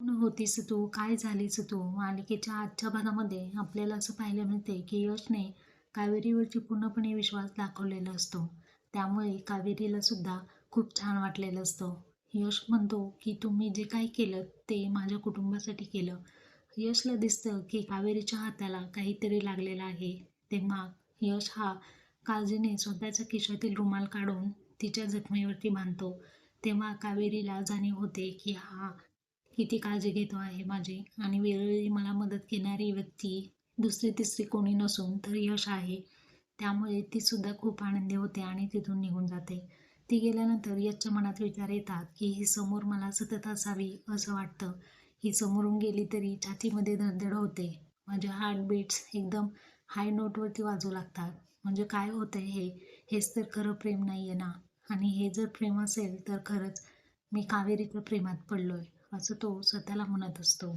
कोण होतीस तू? काय झालीस तू? मालिकेच्या आजच्या भागामध्ये आपल्याला असं पाहायला मिळते की यशने कावेरीवरती पूर्णपणे विश्वास दाखवलेला असतो. त्यामुळे कावेरीला सुद्धा खूप छान वाटलेलं असतं. यश म्हणतो की तुम्ही जे काही केलं ते माझ्या कुटुंबासाठी केलं. यशला दिसतं की कावेरीच्या हाताला काहीतरी लागलेलं आहे. तेव्हा यश हा काळजीने स्वतःच्या खिशातील रुमाल काढून तिच्या जखमेवरती बांधतो. तेव्हा कावेरीला जाणीव होते की हा किती काळजी घेतो आहे माझी? आणि वेळोवेळी मला मदत घेणारी व्यक्ती दुसरी तिसरी कोणी नसून तर यश आहे. त्यामुळे ती सुद्धा खूप आनंदी होते आणि तिथून निघून जाते. ती गेल्यानंतर यशच्या मनात विचार येतात की ही समोर मला सतत असावी असं वाटतं. ही समोरून गेली तरी छातीमध्ये धडधड होते. माझे हार्टबीट्स एकदम हाय नोटवरती वाजू लागतात. म्हणजे काय होतं हे? हेच तर खरं प्रेम नाही आहे ना? आणि हे जर प्रेम असेल तर खरंच मी कावेरीच्या प्रेमात पडलो आहे असं तो स्वतःला म्हणत असतो.